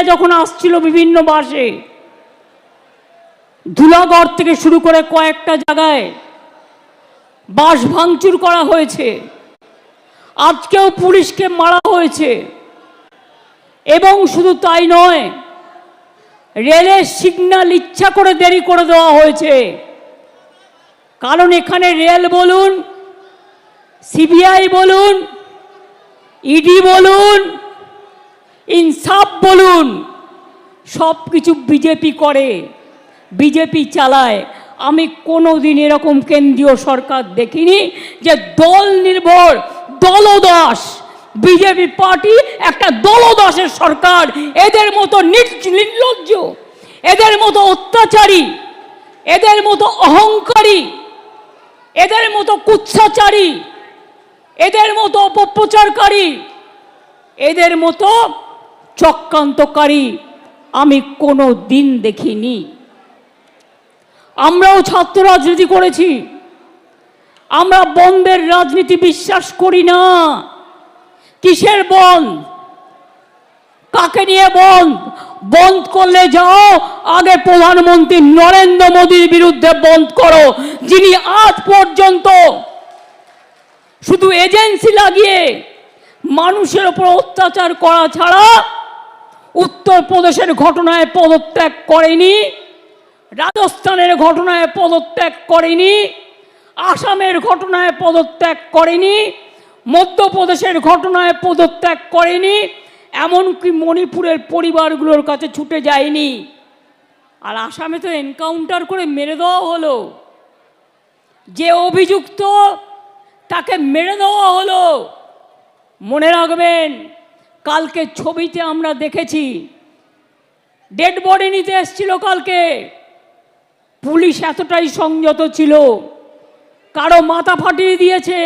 এমএলএরা যখন আসছিল বিভিন্ন বাসে ধুলাগড় থেকে শুরু করে কয়েকটা জায়গায় বাস ভাঙচুর করা হয়েছে, আজকেও পুলিশকে মারা হয়েছে। এবং শুধু তাই নয় রেলের সিগন্যাল ইচ্ছা করে দেরি করে দেওয়া হয়েছে। কারণ এখানে রেল বলুন, সিবিআই বলুন, ইডি বলুন ইনসাফ বলুন। সব কিছু বিজেপি করে, বিজেপি চালায়। আমি কোনো দিন এরকম কেন্দ্রীয় সরকার দেখিনি যে দল নির্ভর, দলদাস। বিজেপি পার্টি একটা দলদাসের সরকার, এদের মতো নির্লজ্জ, এদের মতো অত্যাচারী, এদের মতো অহংকারী, এদের মতো কুচ্ছাচারী, এদের মতো অপপ্রচারকারী, এদের মতো চক্রান্তকারী আমি কোনো দিন দেখিনি। আমরাও ছাত্র রাজনীতি করেছি। আমরা বন্ধের রাজনীতি বিশ্বাস করি না। কিসের বন্ধ? কাকে নিয়ে বন্ধ? বন্ধ করলে যাও, আগে প্রধানমন্ত্রী নরেন্দ্র মোদীর বিরুদ্ধে বন্ধ করো, যিনি আজ পর্যন্ত শুধু এজেন্সি লাগিয়ে মানুষের উপর অত্যাচার করা ছাড়া উত্তরপ্রদেশের ঘটনায় পদত্যাগ করেনি, রাজস্থানের ঘটনায় পদত্যাগ করেনি, আসামের ঘটনায় পদত্যাগ করেনি, মধ্যপ্রদেশের ঘটনায় পদত্যাগ করেনি, এমনকি মণিপুরের পরিবারগুলোর কাছে ছুটে যায়নি। আর আসামে তো এনকাউন্টার করে মেরে দেওয়া হলো। যে অভিযুক্ত তাকে মেরে দেওয়া হলো। মনে রাখবেন কালকে ছবিতে আমরা দেখেছি। ডেড বডি নিতে এসছিল কালকে। পুলিশ এতটাই সংযত ছিল। কারও মাথা ফাটিয়ে দিয়েছে।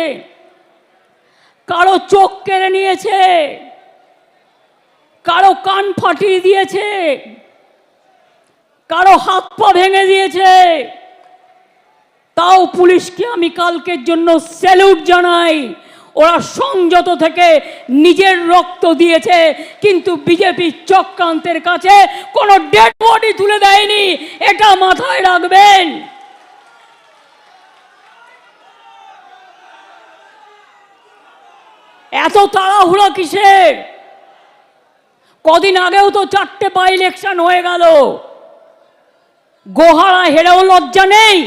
কারও চোখ কেড়ে নিয়েছে। কারও কান ফাটিয়ে দিয়েছে। কারও হাত পা ভেঙে দিয়েছে। তাও পুলিশকে আমি কালকের জন্য স্যালুট জানাই। ওরা সংযত থেকে নিজের রক্ত দিয়েছে, কিন্তু বিজেপি চক্রান্তের কাছে কোনো ডেড বডি তুলে দেয়নি। এটা মাথায় রাখবেন। এত তাড়াহুড়া কিসের? কদিন আগেও তো চারটে বাই ইলেকশন হয়ে গেল। গোহারা হেরেও লজ্জা নেই।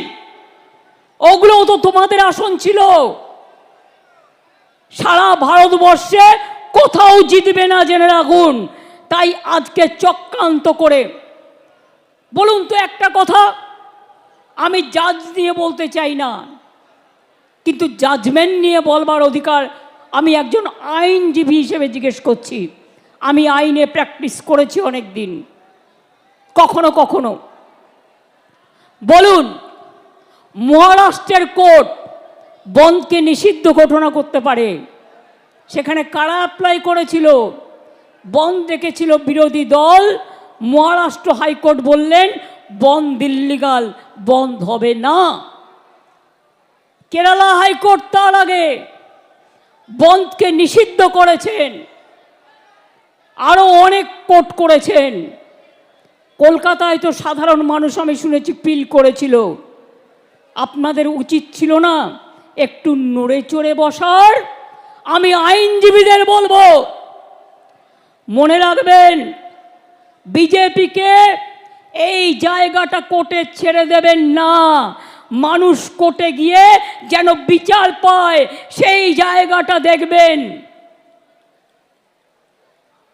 ওগুলোও তো তোমাদের আসন ছিল। সারা ভারতবর্ষে কোথাও জিতবে না জেনে রাখুন। তাই আজকে চক্রান্ত করে, বলুন তো একটা কথা, আমি জাজ নিয়ে বলতে চাই না, কিন্তু জাজমেন্ট নিয়ে বলবার অধিকার আমি একজন আইনজীবী হিসেবে জিজ্ঞেস করছি। আমি আইনে প্র্যাকটিস করেছি অনেক দিন কখনো কখনো। বলুন, মহারাষ্ট্রের কোর্ট বন্ধকে নিষিদ্ধ ঘোষণা করতে পারে। সেখানে কারা অ্যাপ্লাই করেছিল? বন্ধ রেখেছিল বিরোধী দল। মহারাষ্ট্র হাইকোর্ট বললেন বন্ধ দিল্লিগাল বন্ধ হবে না। কেরালা হাইকোর্ট তার আগে বন্ধকে নিষিদ্ধ করেছেন। আরও অনেক কোর্ট করেছেন। কলকাতায় তো সাধারণ মানুষ, আমি শুনেছি, পিল করেছিল। আপনাদের উচিত ছিল না একটু নড়ে চড়ে বসার, আমি আইনজীবীদের বলব, মনে রাখবেন, বিজেপিকে এই জায়গাটা কোর্টে ছেড়ে দেবেন না। মানুষ কোর্টে গিয়ে যেন বিচার পায়, সেই জায়গাটা দেখবেন।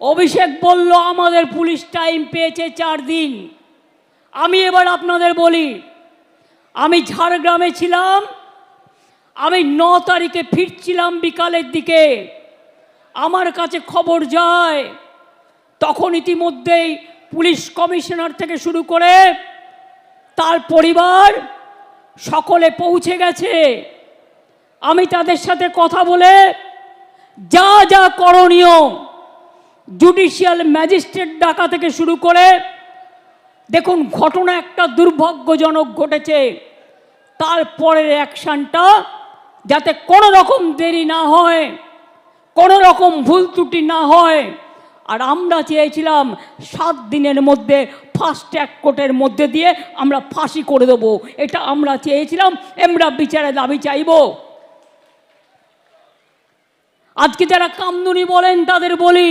অভিষেক বলল, আমাদের পুলিশ টাইম পেয়েছে চার দিন। আমি এবার আপনাদের বলি, আমি ঝাড়গ্রামে ছিলাম আমি ন তারিখে ফিরছিলাম বিকালের দিকে। আমার কাছে খবর যায়, তখন ইতিমধ্যেই পুলিশ কমিশনার থেকে শুরু করে তার পরিবার সকলে পৌঁছে গেছে। আমি তাদের সাথে কথা বলে যা যা করণীয় জুডিশিয়াল ম্যাজিস্ট্রেট ডাকা থেকে শুরু করে, দেখুন ঘটনা একটা দুর্ভাগ্যজনক ঘটেছে। তারপরের অ্যাকশানটা যাতে কোনো রকম দেরি না হয়, কোনো রকম ভুল ত্রুটি না হয়। আর আমরা চেয়েছিলাম সাত দিনের মধ্যে ফার্স্ট ট্র্যাক কোর্টের মধ্যে দিয়ে আমরা ফাঁসি করে দেবো। এটা আমরা চেয়েছিলাম, আমরা বিচারে দাবি চাইব। আজকে যারা কামদুনি বলেন, তাদের বলি,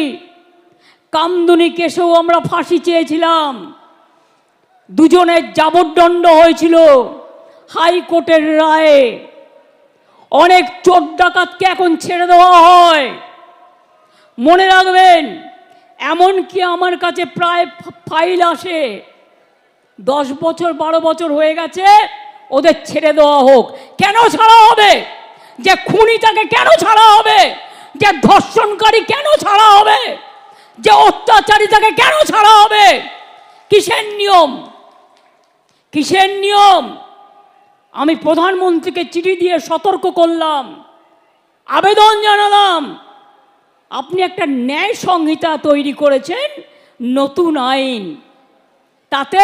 কামদুনি কেসেও আমরা ফাঁসি চেয়েছিলাম। দুজনের যাবজ্দণ্ড হয়েছিল হাইকোর্টের রায়ে। অনেক চোর ডাকাতকে এখন ছেড়ে দেওয়া হয়। মনে রাখবেন এমন কি আমার কাছে প্রায় ফাইল আসে। দশ বছর, বারো বছর হয়ে গেছে, ওদের ছেড়ে দেওয়া হোক। কেন ছাড়া হবে? যে খুনি তাকে কেন ছাড়া হবে? যে ধর্ষণকারী কেন ছাড়া হবে? যে অত্যাচারী তাকে কেন ছাড়া হবে? কিসের নিয়ম? কিসের নিয়ম? আমি প্রধানমন্ত্রীকে চিঠি দিয়ে সতর্ক করলাম, আবেদন জানালাম, আপনি একটা ন্যায় সংহিতা তৈরি করেছেন নতুন আইন। তাতে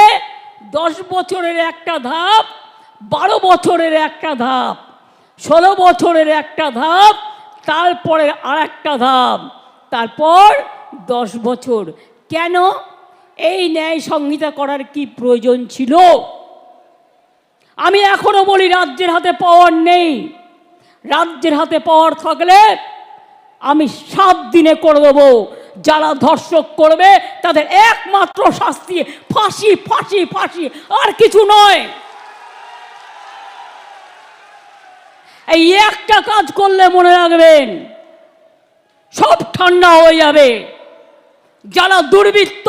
দশ বছরের একটা ধাপ, বারো বছরের একটা ধাপ, ষোলো বছরের একটা ধাপ, তারপরে আর একটা ধাপ, তারপর দশ বছর। কেন? এই ন্যায় সংহিতা করার কি প্রয়োজন ছিল? আমি এখনও বলি, রাজ্যের হাতে পাওয়ার নেই। রাজ্যের হাতে পাওয়ার থাকলে আমি সাত দিনে করে দেবো। যারা ধর্ষক করবে, তাদের একমাত্র শাস্তি ফাঁসি ফাঁসি ফাঁসি, আর কিছু নয়। এই একটা কাজ করলে মনে রাখবেন, সব ঠান্ডা হয়ে যাবে। যারা দুর্বৃত্ত,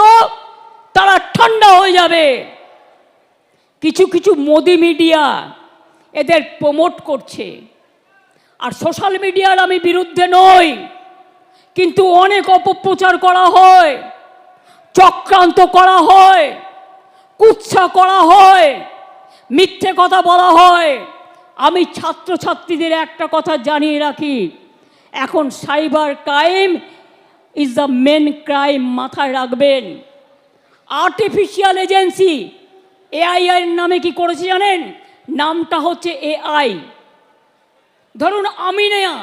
তারা ঠান্ডা হয়ে যাবে। কিছু কিছু মোদি মিডিয়া এদের প্রমোট করছে। আর সোশ্যাল মিডিয়ার আমি বিরুদ্ধে নই, কিন্তু অনেক অপপ্রচার করা হয়, চক্রান্ত করা হয়, কুৎসা করা হয়, মিথ্যে কথা বলা হয়। আমি ছাত্রছাত্রীদের একটা কথা জানিয়ে রাখি, এখন cyber crime is the main crime মাথায় রাখবেন। আর্টিফিশিয়াল এজেন্সি এআই এর নামে কি করেছে জানেন? নামটা হচ্ছে এআই ধরুন আমি নেয়া,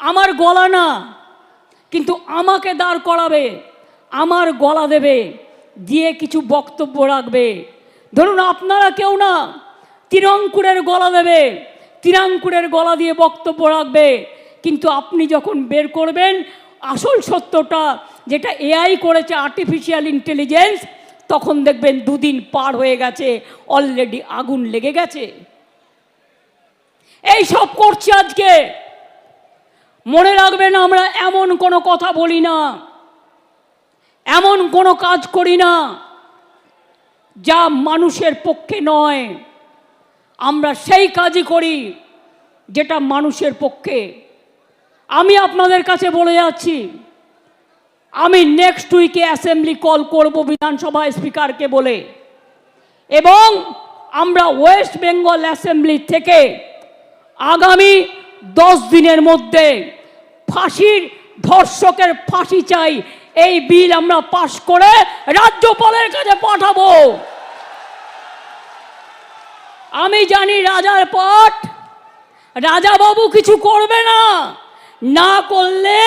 আমার গলা না, কিন্তু আমাকে দাঁড় করাবে, আমার গলা দেবে, দিয়ে কিছু বক্তব্য রাখবে। ধরুন আপনারা কেউ না, তিরঙ্কুরের গলা দেবে, তিরাঙ্কুরের গলা দিয়ে বক্তব্য রাখবে, কিন্তু আপনি যখন বের করবেন, আসল সত্যটা যেটা এআই করেছে আর্টিফিশিয়াল ইন্টেলিজেন্স তখন দেখবেন দুদিন পার হয়ে গেছে অলরেডি আগুন লেগে গেছে। এই সব করছি আজকে। মনে রাখবেন, আমরা এমন কোনো কথা বলি না। এমন কোনো কাজ করি না, যা মানুষের পক্ষে নয়। আমরা সেই কাজই করি, যেটা মানুষের পক্ষে। আমি আপনাদের কাছে বলে যাচ্ছি আমি নেক্সট উইকে অ্যাসেম্বলি কল করব বিধানসভা স্পিকারকে বলে। এবং আমরা ওয়েস্ট বেঙ্গল অ্যাসেম্বলি থেকে আগামী দশ দিনের মধ্যে ফাঁসির ধর্ষকের ফাঁসি চাই, এই বিল আমরা পাশ করে রাজ্যপালের কাছে পাঠাবো। আমি জানি রাজার পাঠ, রাজাবাবু কিছু করবে না। না করলে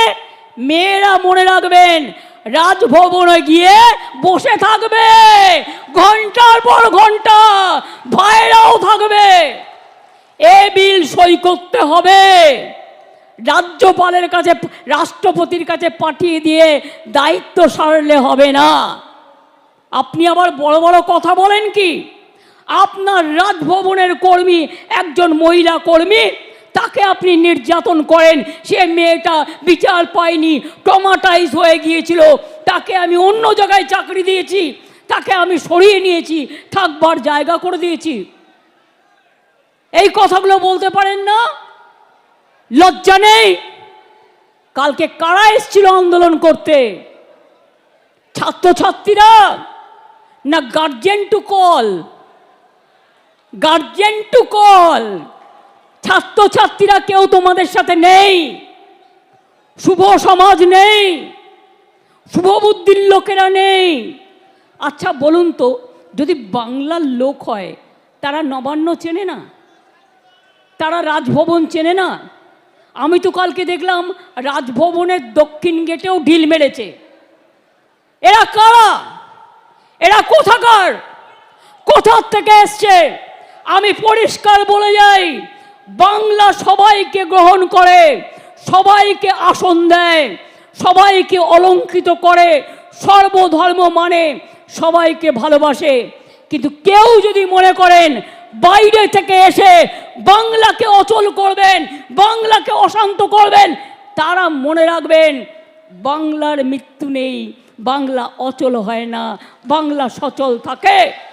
মেয়েরা মনে রাখবেন, রাজভবনে গিয়ে বসে থাকবে। ঘণ্টার পর ঘণ্টা ভাইরাও থাকবে। এ বিল সই করতে হবে। রাজ্যপালের কাছে, রাষ্ট্রপতির কাছে পাঠিয়ে দিয়ে দায়িত্ব সারলে হবে না। আপনি আবার বড় বড় কথা বলেন কি? আপনার রাজভবনের কর্মী, একজন মহিলা কর্মী তাকে আপনি নির্যাতন করেন। সে মেয়েটা বিচার পায়নি ট্রমাটাইজ হয়ে গিয়েছিল। তাকে আমি অন্য জায়গায় চাকরি দিয়েছি, তাকে আমি সরিয়ে নিয়েছি, থাকবার জায়গা করে দিয়েছি। এই কথাগুলো বলতে পারেন না? লজ্জা নেই। কালকে কারা এসেছিল আন্দোলন করতে? ছাত্রছাত্রীরা না guardian to call guardian to call ছাত্রছাত্রীরা কেউ তোমাদের সাথে নেই। শুভ সমাজ নেই। শুভ বুদ্ধির লোকেরা নেই। আচ্ছা বলুন তো, যদি বাংলার লোক হয়, তারা নবান্ন চেনে না? তারা রাজভবন চেনে না? আমি তো কালকে দেখলাম, রাজভবনের দক্ষিণ গেটেও ঢিল মেরেছে। এরা কারা? এরা কোথাকার? কোথার থেকে এসছে? আমি পরিষ্কার বলে যাই বাংলা সবাইকে গ্রহণ করে, সবাইকে আসন দেয়, সবাইকে অলঙ্কৃত করে, সর্বধর্ম মানে সবাইকে ভালোবাসে। কিন্তু কেউ যদি মনে করেন, বাইরে থেকে এসে বাংলাকে অচল করবেন, বাংলাকে অশান্ত করবেন, তারা মনে রাখবেন, বাংলার মৃত্যু নেই, বাংলা অচল হয় না, বাংলা সচল থাকে।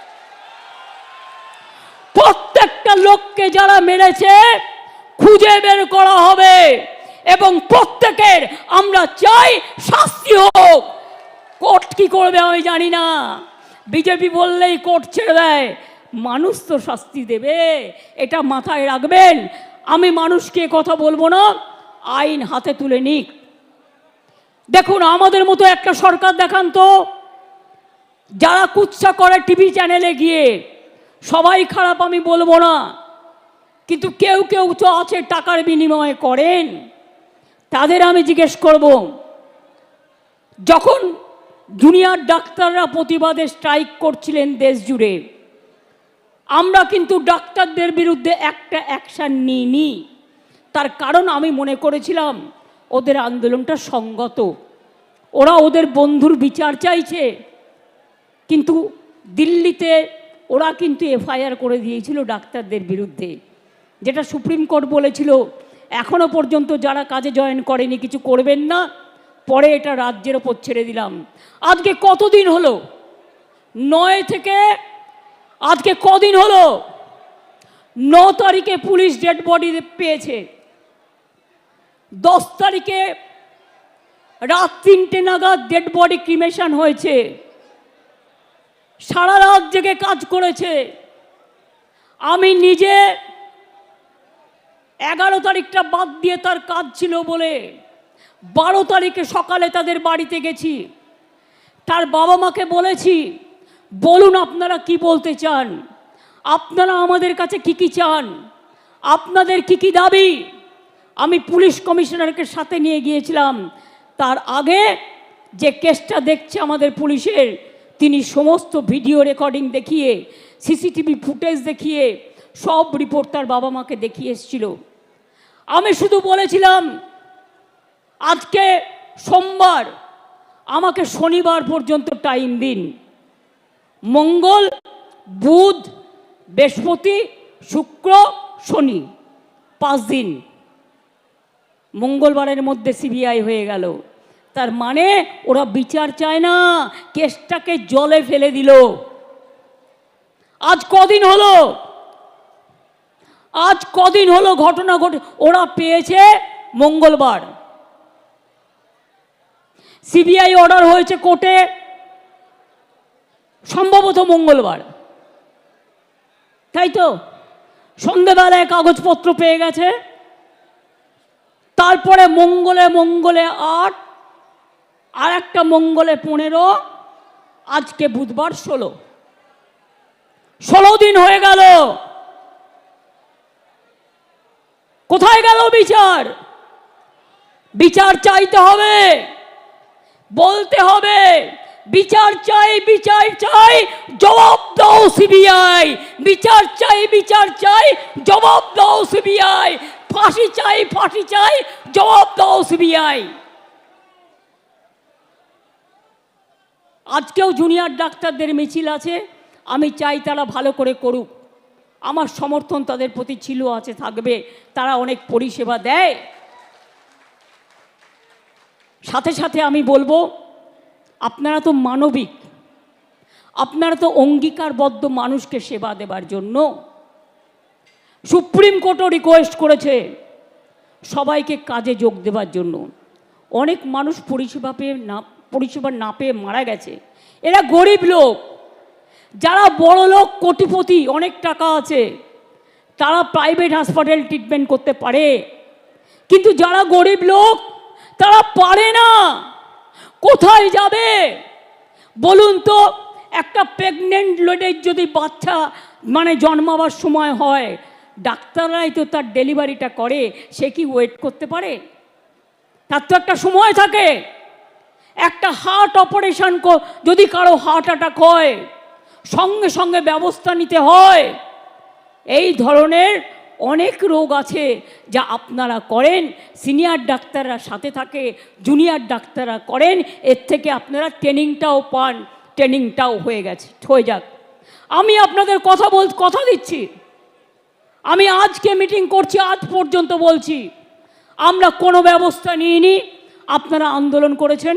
প্রত্যেকটা লোককে যারা মেরেছে, খুঁজে বের করা হবে। এবং প্রত্যেকের আমরা চাই শাস্তি হোক। কোর্ট কি করবে আমি জানি না। বিজেপি বললেই কোর্ট ছেড়ে দেয়। মানুষ তো শাস্তি দেবে, এটা মাথায় রাখবেন। আমি মানুষকে কথা বলব না, আইন হাতে তুলে নিক। দেখুন, আমাদের মতো একটা সরকার দেখান তো। যারা কুৎসা করে টিভি চ্যানেলে গিয়ে সবাই খারাপ আমি বলব না। কিন্তু কেউ কেউ তো আছে টাকার বিনিময়ে করেন। তাদের আমি জিজ্ঞেস করব, যখন জুনিয়র ডাক্তাররা প্রতিবাদে স্ট্রাইক করছিলেন দেশ জুড়ে, আমরা কিন্তু ডাক্তারদের বিরুদ্ধে একটা অ্যাকশান নিইনি। তার কারণ আমি মনে করেছিলাম, ওদের আন্দোলনটা সঙ্গত। ওরা ওদের বন্ধুর বিচার চাইছে। কিন্তু দিল্লিতে ওরা কিন্তু এফআইআর করে দিয়েছিল ডাক্তারদের বিরুদ্ধে। যেটা সুপ্রিম কোর্ট বলেছিল এখনও পর্যন্ত যারা কাজে জয়েন করেনি, কিছু করবেন না, পরে এটা রাজ্যের ওপর ছেড়ে দিলাম। আজকে কতদিন হলো? নয় থেকে, আজকে কদিন হলো? ন তারিখে পুলিশ ডেড বডি পেয়েছে। দশ তারিখে রাত তিনটে নাগাদ ডেড বডি ক্রিমেশন হয়েছে। সারা রাত জেগে কাজ করেছে। আমি নিজে এগারো তারিখটা বাদ দিয়ে তার কাজ ছিল বলে বারো তারিখে সকালে তাদের বাড়িতে গেছি। তার বাবা মাকে বলেছি, বলুন আপনারা কি বলতে চান? আপনারা আমাদের কাছে কি কি চান? আপনাদের কি কি দাবি? আমি পুলিশ কমিশনারকে সাথে নিয়ে গিয়েছিলাম। তার আগে যে কেসটা দেখছে আমাদের পুলিশের তিনি সমস্ত ভিডিও রেকর্ডিং দেখিয়ে, সিসিটিভি ফুটেজ দেখিয়ে, সব রিপোর্ট তার বাবা মাকে দেখিয়ে এসেছিল। আমি শুধু বলেছিলাম, আজকে সোমবার, আমাকে শনিবার পর্যন্ত টাইম দিন। মঙ্গল, বুধ, বৃহস্পতি, শুক্র, শনি, পাঁচ দিন। মঙ্গলবারের মধ্যে সিবিআই হয়ে গেল। তার মানে ওরা বিচার চায় না, কেসটাকে জলে ফেলে দিল। আজ কদিন হলো? আজ কদিন হলো ঘটনা ঘটে? ওরা পেয়েছে মঙ্গলবার। সিবিআই অর্ডার হয়েছে কোর্টে, সম্ভবত মঙ্গলবার। তাই তো? সন্ধেবেলায় কাগজপত্র পেয়ে গেছে, তারপরে মঙ্গলে মঙ্গলে আট আর একটা মঙ্গলে পনেরো, আজকে বুধবার ষোলো। ষোলো দিন হয়ে গেল। কোথায় গেল বিচার? বিচার চাইতে হবে, বলতে হবে, বিচার চাই বিচার চাই, জবাব দাও সিবিআই। বিচার চাই বিচার চাই, জবাব দাও সিবিআই। ফাঁসি চাই ফাঁসি চাই, জবাব দাও সিবিআই। আজকেও জুনিয়র ডাক্তারদের মিছিল আছে, আমি চাই তারা ভালো করে করুক। আমার সমর্থন তাদের প্রতি ছিল, আছে, থাকবে, তারা অনেক পরিষেবা দেয়। সাথে সাথে আমি বলব, আপনারা তো মানবিক, আপনারা তো অঙ্গীকারবদ্ধ মানুষকে সেবা দেবার জন্য। সুপ্রিম কোর্টও রিকোয়েস্ট করেছে সবাইকে কাজে যোগ দেবার জন্য। অনেক মানুষ পরিষেবা পেয়ে না পরিষেবা না পেয়ে মারা গেছে। এরা গরিব লোক। যারা বড় লোক, কোটিপতি, অনেক টাকা আছে। তারা প্রাইভেট হাসপাতাল ট্রিটমেন্ট করতে পারে। কিন্তু যারা গরিব লোক, তারা পারে না। কোথায় যাবে? বলুন তো, একটা প্রেগনেন্ট লেডির যদি বাচ্চা মানে জন্মাবার সময় হয়, ডাক্তাররাই তো তার ডেলিভারিটা করে, সে কি ওয়েট করতে পারে? তার তো একটা সময় থাকে। একটা হার্ট অপারেশন যদি কারও হার্ট অ্যাটাক হয়, সঙ্গে সঙ্গে ব্যবস্থা নিতে হয়। এই ধরনের অনেক রোগ আছে যা আপনারা করেন সিনিয়র ডাক্তাররা সাথে থাকে জুনিয়র ডাক্তাররা করেন, এর থেকে আপনারা ট্রেনিংটাও পান ট্রেনিংটাও হয়ে গেছে, হয়ে যাক। আমি আপনাদের কথা বল, কথা দিচ্ছি। আমি আজকে মিটিং করছি, আজ পর্যন্ত বলছি, আমরা কোনো ব্যবস্থা নিইনি, আপনারা আন্দোলন করেছেন।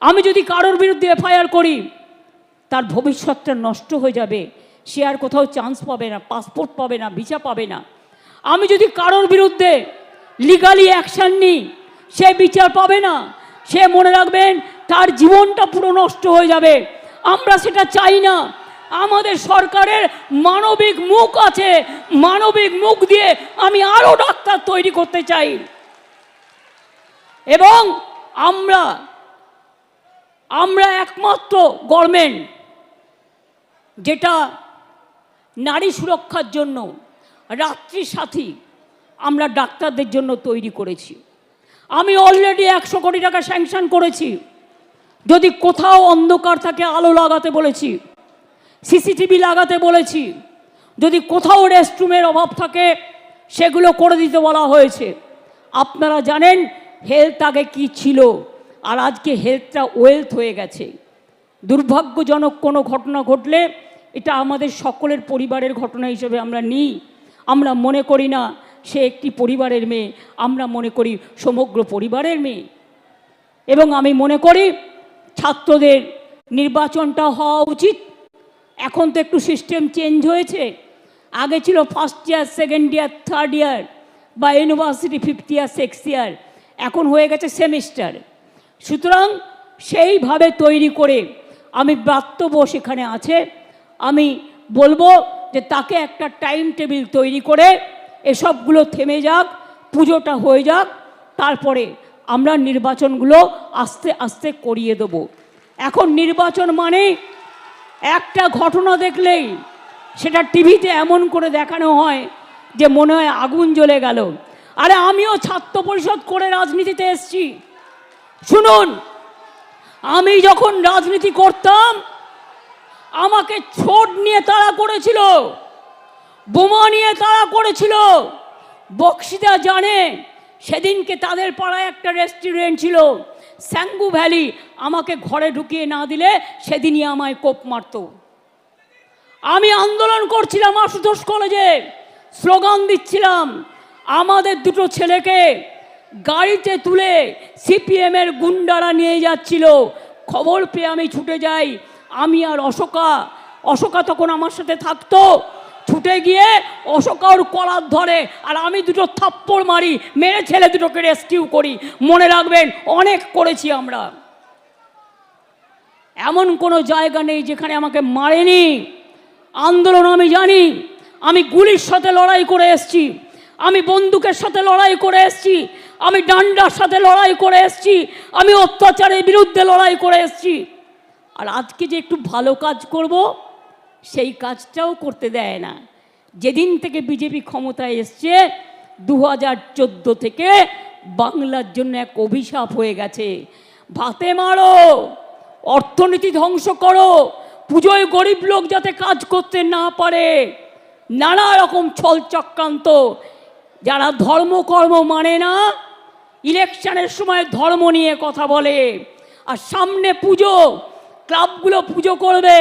আমি যদি কারোর বিরুদ্ধে এফআইআর করি, তার ভবিষ্যৎটা নষ্ট হয়ে যাবে। সে আর কোথাও চান্স পাবে না পাসপোর্ট পাবে না ভিসা পাবে না। আমি যদি কারোর বিরুদ্ধে লিগালি অ্যাকশান নিই, সে বিচার পাবে না। সে মনে রাখবেন, তার জীবনটা পুরো নষ্ট হয়ে যাবে। আমরা সেটা চাই না। আমাদের সরকারের মানবিক মুখ আছে। মানবিক মুখ দিয়ে আমি আরও ডাক্তার তৈরি করতে চাই। এবং আমরা আমরা একমাত্র গভর্নমেন্ট, যেটা নারী সুরক্ষার জন্য রাত্রি সাথী আমরা ডাক্তারদের জন্য তৈরি করেছি। আমি অলরেডি একশো কোটি টাকা স্যাংশন করেছি। যদি কোথাও অন্ধকার থাকে, আলো লাগাতে বলেছি, সিসিটিভি লাগাতে বলেছি, যদি কোথাও রেস্টরুমের অভাব থাকে, সেগুলো করে দিতে বলা হয়েছে। আপনারা জানেন হেলথ আগে কি ছিল? আর আজকে হেলথটা ওয়েলথ হয়ে গেছে। দুর্ভাগ্যজনক কোনো ঘটনা ঘটলে এটা আমাদের সকলের পরিবারের ঘটনা হিসেবে আমরা নিই। আমরা মনে করি না সে একটি পরিবারের মেয়ে, আমরা মনে করি সমগ্র পরিবারের মেয়ে। এবং আমি মনে করি ছাত্রদের নির্বাচনটা হওয়া উচিত। এখন তো একটু সিস্টেম চেঞ্জ হয়েছে। আগে ছিল first year second year third year বা university fifth year six year এখন হয়ে গেছে সেমিস্টার সুতরাং সেইভাবে তৈরি করে আমি ব্রাত্যব সেখানে আছে। আমি বলব যে তাকে একটা টাইম টেবিল তৈরি করে এসবগুলো থেমে যাক, পুজোটা হয়ে যাক, তারপরে আমরা নির্বাচনগুলো আস্তে আস্তে করিয়ে দেব। এখন নির্বাচন মানে একটা ঘটনা দেখলেই সেটা টিভিতে এমন করে দেখানো হয় যে মনে হয় আগুন জ্বলে গেল। আরে আমিও ছাত্র পরিষদ করে রাজনীতিতে এসছি। শুনুন, আমি যখন রাজনীতি করতাম, আমাকে ছোট নিয়ে তাড়া করেছিল, বোমা নিয়ে তাড়া করেছিল। বক্সিদা জানে, সেদিনকে তাদের পাড়ায় একটা রেস্টুরেন্ট ছিল, স্যাঙ্গু ভ্যালি। আমাকে ঘরে ঢুকিয়ে না দিলে সেদিনই আমায় কোপ মারতো। আমি আন্দোলন করছিলাম আশুতোষ কলেজে, স্লোগান দিচ্ছিলাম, আমাদের দুটো ছেলেকে গাড়িতে তুলে সিপিএমের গুন্ডারা নিয়ে যাচ্ছিল। খবর পেয়ে আমি ছুটে যাই। আমি আর অশোকা অশোকা তখন আমার সাথে থাকতো। ছুটে গিয়ে অশোকা ওর কলার ধরে আর আমি দুটো থাপ্পড় মারি, মেরে ছেলে দুটোকে রেস্কিউ করি। মনে রাখবেন, অনেক করেছি আমরা। এমন কোনো জায়গা নেই যেখানে আমাকে মারেনি। আন্দোলন আমি জানি। আমি গুলির সাথে লড়াই করে এসছি। আমি বন্দুকের সাথে লড়াই করে এসছি। আমি ডান্ডার সাথে লড়াই করে এসছি, আমি অত্যাচারের বিরুদ্ধে লড়াই করে এসছি। আর আজকে যে একটু ভালো কাজ করব, সেই কাজটাও করতে দেয় না। যেদিন থেকে বিজেপি ক্ষমতায় এসছে দু হাজার চোদ্দ থেকে বাংলার জন্য এক অভিশাপ হয়ে গেছে। ভাতে মারো, অর্থনীতি ধ্বংস করো, পুজোয় গরিব লোক যাতে কাজ করতে না পারে। নানা রকম ছল চক্রান্ত, যারা ধর্মকর্ম মানে না ইলেকশনের সময় ধর্ম নিয়ে কথা বলে, আর সামনে পুজো, ক্লাবগুলো পুজো করবে,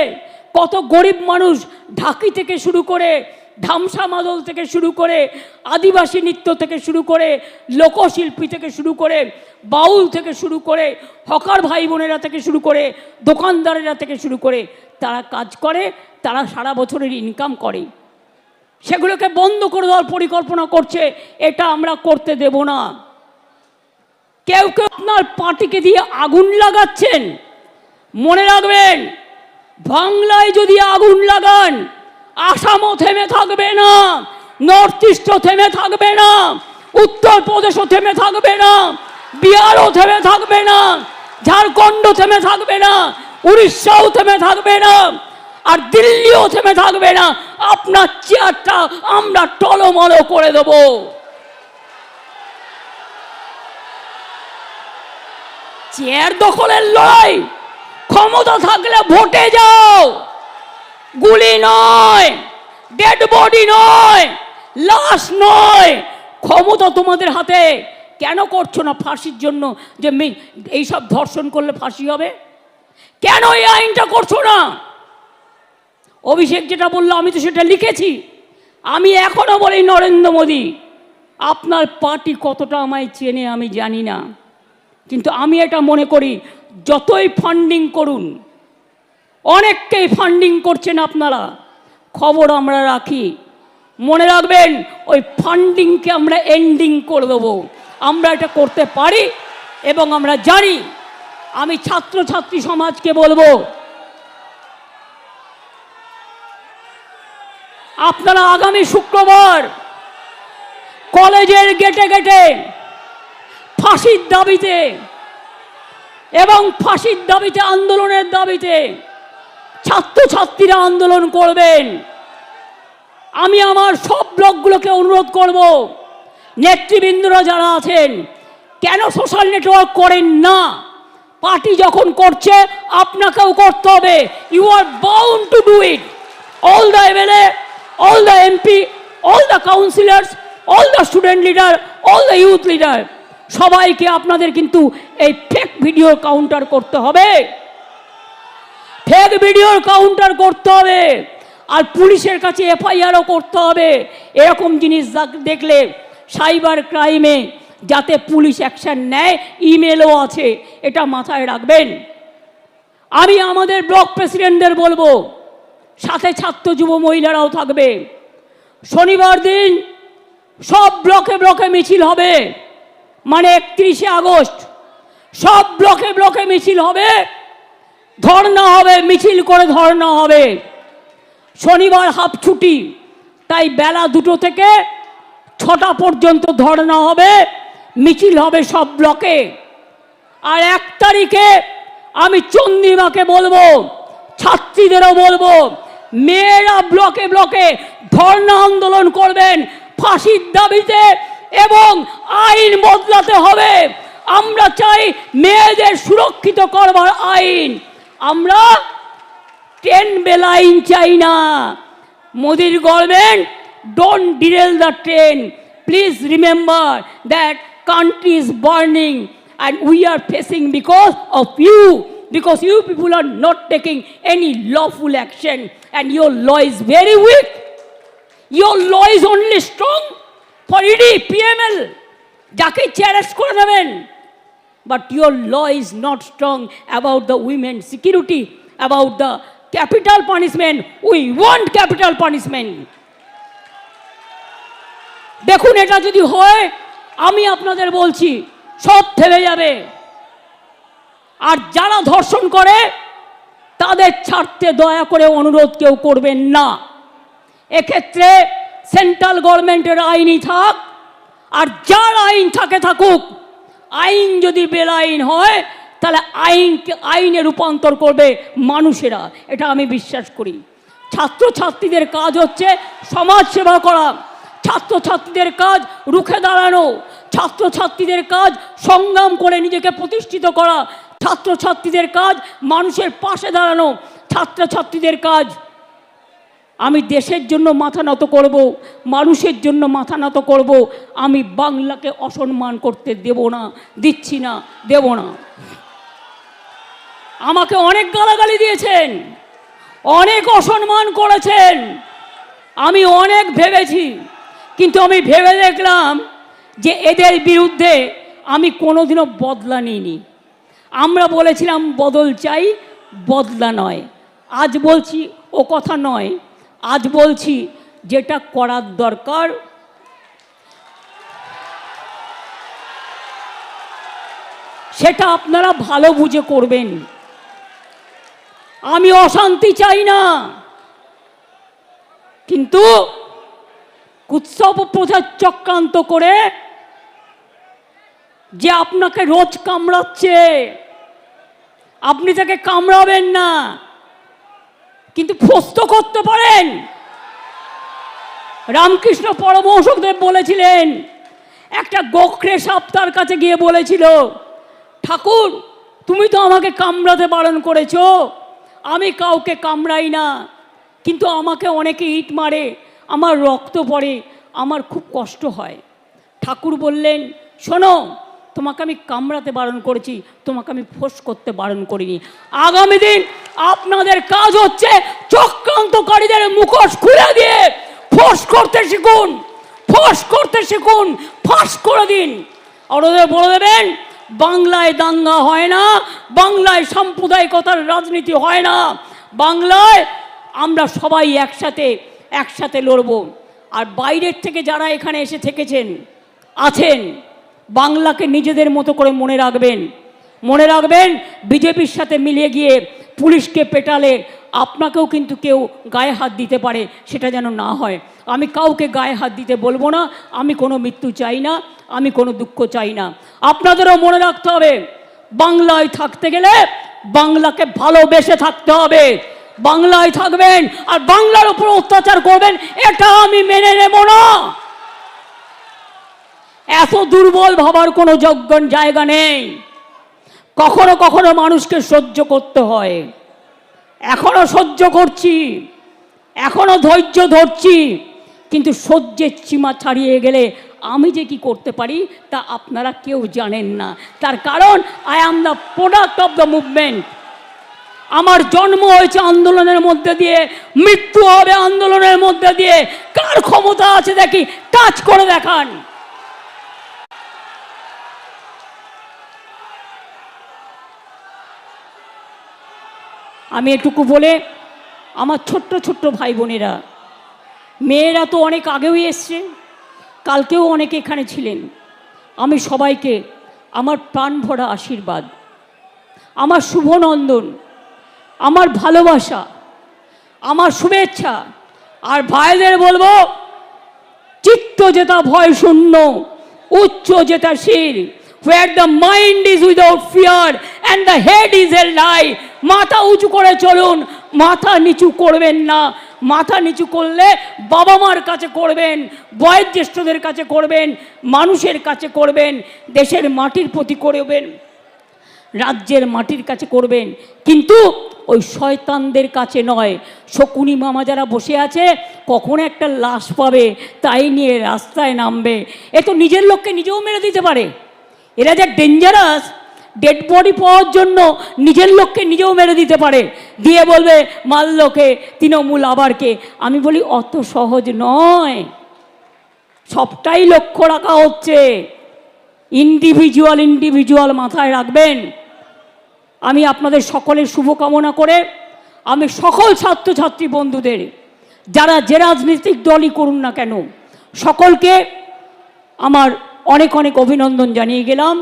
কত গরিব মানুষ ঢাকি থেকে শুরু করে, ধামসা মাদল থেকে শুরু করে, আদিবাসী নৃত্য থেকে শুরু করে, লোকশিল্পী থেকে শুরু করে, বাউল থেকে শুরু করে, হকার ভাই বোনেরা থেকে শুরু করে, দোকানদারেরা থেকে শুরু করে, তারা কাজ করে, তারা সারা বছরের ইনকাম করে। সেগুলোকে বন্ধ করে দেওয়ার পরিকল্পনা করছে, এটা আমরা করতে দেব না। কেউ কেউ আপনার পার্টিকে দিয়ে আগুন লাগাচ্ছেন। মনে রাখবেন, বাংলায় যদি আগুন লাগান, আসামও থেমে থাকবে না, নর্থ ইস্টও থেমে থাকবে না, উত্তরপ্রদেশও থেমে থাকবে না, বিহারও থেমে থাকবে না ঝাড়খণ্ড থেমে থাকবে না, উড়িষ্যাও থেমে থাকবে না, আর দিল্লিও থেমে থাকবে না। আপনার চেয়ারটা আমরা টলমলো করে দেবো। চেয়ার দখলের লড়াই। ক্ষমতা থাকলে ভোটে যাও। গুলি নয় ডেড বডি নয়, লাশ নয়। ক্ষমতা তোমাদের হাতে। কেন করছ না ফাঁসির জন্য যে এইসব ধর্ষণ করলে ফাঁসি হবে? কেন এই আইনটা করছ না? অভিষেক যেটা বলল, আমি তো সেটা লিখেছি। আমি এখনও বলি, নরেন্দ্র মোদী, আপনার পার্টি কতটা আমায় চেনে আমি জানি না। কিন্তু আমি এটা মনে করি, যতই ফান্ডিং করুন, অনেককেই ফান্ডিং করছেন আপনারা। খবর আমরা রাখি। মনে রাখবেন, ওই ফান্ডিংকে আমরা এন্ডিং করে দেবো। আমরা এটা করতে পারি এবং আমরা জানি, আমি ছাত্রছাত্রী সমাজকে বলব, আপনারা আগামী শুক্রবার কলেজের গেটে গেটে ফাঁসির দাবিতে এবং ফাঁসির দাবিতে আন্দোলনের দাবিতে ছাত্রছাত্রীরা আন্দোলন করবেন। আমি আমার সব ব্লকগুলোকে অনুরোধ করব, নেতৃবৃন্দরা যারা আছেন, কেন সোশ্যাল নেটওয়ার্ক করেন না? পার্টি যখন করছে, আপনাকেও করতে হবে। You are bound to do it all the MLA all the MP all the councillors all the student leader all the youth leader সবাইকে আপনাদের কিন্তু এই ফেক ভিডিও কাউন্টার করতে হবে। ফেক ভিডিওর কাউন্টার করতে হবে। আর পুলিশের কাছে এফআইআরও করতে হবে। এরকম জিনিস দেখলে সাইবার ক্রাইমে যাতে পুলিশ অ্যাকশন নেয় ইমেলও আছে, এটা মাথায় রাখবেন। আমি আমাদের ব্লক প্রেসিডেন্টদের বলব, সাথে ছাত্র যুব মহিলারাও থাকবে। শনিবার দিন সব ব্লকে ব্লকে মিছিল হবে। মানে একত্রিশে আগস্ট, সব ব্লকে ব্লকে মিছিল হবে ধর্না হবে, মিছিল করে ধর্না হবে। শনিবার হাফ ছুটি, তাই বেলা দুটো থেকে ছটা পর্যন্ত ধর্না হবে, মিছিল হবে সব ব্লকে। আর এক তারিখে আমি চন্দিমাকে বলব, ছাত্রীদেরও বলব, মেয়েরা ব্লকে ব্লকে ধর্না আন্দোলন করবেন, ফাঁসির দাবিতে এবং আইন বদলাতে হবে। আমরা চাই মেয়েদের সুরক্ষিত করবার আইন। আমরা ট্রেন বেলাইন চাই না। মোদির government don't derail the train please remember that country is burning and we are facing because of you because you people are not taking any lawful action and your law is very weak your law is only strong for ED, PML যাকে challenge করে নেবেন but your law is not strong about the women security about the capital punishment we want capital punishment দেখুন এটা যদি হয় আমি আপনাদের বলছি সব থেমে যাবে আর যারা ধর্ষণ করে তাদের ছাড়তে দয়া করে অনুরোধ কেউ করবেন না এক্ষেত্রে সেন্ট্রাল গভর্নমেন্টের আইনই থাক, আর যার আইন থাকে থাকুক, আইন যদি বেলাইন হয়, তাহলে আইনকে, আইনে রূপান্তর করবে মানুষেরা। এটা আমি বিশ্বাস করি। ছাত্রছাত্রীদের কাজ হচ্ছে সমাজ সেবা করা। ছাত্রছাত্রীদের কাজ রুখে দাঁড়ানো। ছাত্রছাত্রীদের কাজ সংগ্রাম করে নিজেকে প্রতিষ্ঠিত করা। ছাত্রছাত্রীদের কাজ মানুষের পাশে দাঁড়ানো। ছাত্রছাত্রীদের কাজ আমি দেশের জন্য মাথা নত করব, মানুষের জন্য মাথা নত করব, আমি বাংলাকে অসম্মান করতে দেব না, দিচ্ছি না, দেব না। আমাকে অনেক গালাগালি দিয়েছেন, অনেক অসম্মান করেছেন, আমি অনেক ভেবেছি, কিন্তু আমি ভেবে দেখলাম যে এদের বিরুদ্ধে আমি কোনোদিনও বদলা নিইনি। আমরা বলেছিলাম, বদল চাই, বদলা নয়। আজ বলছি, ও কথা নয়। আজ বলছি, যেটা করার দরকার। সেটা আপনারা ভালো বুঝে করবেন। আমি অশান্তি চাই না। কিন্তু কুৎসব প্রচার চক্রান্ত করে যে আপনাকে রোজ কামড়াচ্ছে, আপনি তাকে কামড়াবেন না। কিন্তু ফস্ত করতে পারেন। রামকৃষ্ণ পরমহংসদেব বলেছিলেন, একটা গোখরে সাপ তার কাছে গিয়ে বলেছিল, ঠাকুর, তুমি তো আমাকে কামড়াতে বারণ করেছ। আমি কাউকে কামড়াই না, কিন্তু আমাকে অনেকে ইট মারে, আমার রক্ত পড়ে, আমার খুব কষ্ট হয়। ঠাকুর বললেন, শোনো তোমাকে আমি কামড়াতে বারণ করেছি, তোমাকে আমি ফোঁস করতে বারণ করিনি। আগামী দিন আপনাদের কাজ হচ্ছে চক্রান্তকারীদের মুখোশ খুলে দিয়ে ফোঁস করতে শিখুন, ফোঁস করতে শিখুন, ফাঁস করে দিন। আর ওদের বলে দেবেন, বাংলায় দাঙ্গা হয় না, বাংলায় সাম্প্রদায়িকতার রাজনীতি হয় না, বাংলায় আমরা সবাই একসাথে একসাথে লড়ব। আর বাইরের থেকে যারা এখানে এসে থেকেছেন, আছেন বাংলাকে নিজেদের মতো করে মনে রাখবেন। মনে রাখবেন, বিজেপির সাথে মিলিয়ে গিয়ে পুলিশকে পেটালে আপনাকেও কিন্তু কেউ গায়ে হাত দিতে পারে, সেটা যেন না হয়। আমি কাউকে গায়ে হাত দিতে বলব না, আমি কোনো মৃত্যু চাই না, আমি কোনো দুঃখ চাই না। আপনাদেরও মনে রাখতে হবে, বাংলায় থাকতে গেলে বাংলাকে ভালোবেসে থাকতে হবে। বাংলায় থাকবেন আর বাংলার উপর অত্যাচার করবেন, এটা আমি মেনে নেব না। এত দুর্বল ভাবার কোনো যোগ্য জায়গা নেই। কখনো কখনো মানুষকে সহ্য করতে হয়। এখনও সহ্য করছি, এখনও ধৈর্য ধরছি, কিন্তু সহ্যের সীমা ছাড়িয়ে গেলে আমি যে কি করতে পারি তা আপনারা কেউ জানেন না। তার কারণ I am the product of the movement আমার জন্ম হয়েছে আন্দোলনের মধ্যে দিয়ে, মৃত্যু হবে আন্দোলনের মধ্যে দিয়ে। কার ক্ষমতা আছে দেখি? কাজ করে দেখান। আমি এটুকু বলে আমার ছোট্ট ছোট্ট ভাই বোনেরা, মেয়েরা তো অনেক আগেও এসছে, কালকেও অনেকে এখানে ছিলেন। আমি সবাইকে আমার প্রাণ ভরা আশীর্বাদ, আমার শুভনন্দন আমার ভালোবাসা, আমার শুভেচ্ছা। আর ভাইদের বলব, চিত্ত যেটা ভয় শূন্য, উচ্চ যেটা শির where the mind is without fear and the head is a lie. মাথা উঁচু করে চলুন, মাথা নিচু করবেন না। মাথা নিচু করলে বাবা মার কাছে করবেন, বয়োজ্যেষ্ঠদের কাছে করবেন, মানুষের কাছে করবেন, দেশের মাটির প্রতি করবেন, রাজ্যের মাটির কাছে করবেন। কিন্তু ওই শয়তানদের কাছে নয়। শকুনি মামা যারা বসে আছে, কখন একটা লাশ পাবে, তাই নিয়ে রাস্তায় নামবে। এ তো নিজের লোককে নিজেও মেরে দিতে পারে। এরা যা ডেঞ্জারাস ডেড বডি পাওয়ার জন্য নিজের লোককে নিজেও মেরে দিতে পারে। দিয়ে বলবে মাল্যকে তৃণমূল আবারকে আমি বলি, অত সহজ নয়। সবটাই লক্ষ্য রাখা হচ্ছে। ইন্ডিভিজুয়াল ইন্ডিভিজুয়াল মাথায় রাখবেন। আমি আপনাদের সকলের শুভকামনা করে আমি সকল ছাত্রছাত্রী বন্ধুদের, যারা যে রাজনৈতিক দলই করুন না কেন, সকলকে আমার অনেক অনেক অভিনন্দন জানিয়ে গেলাম।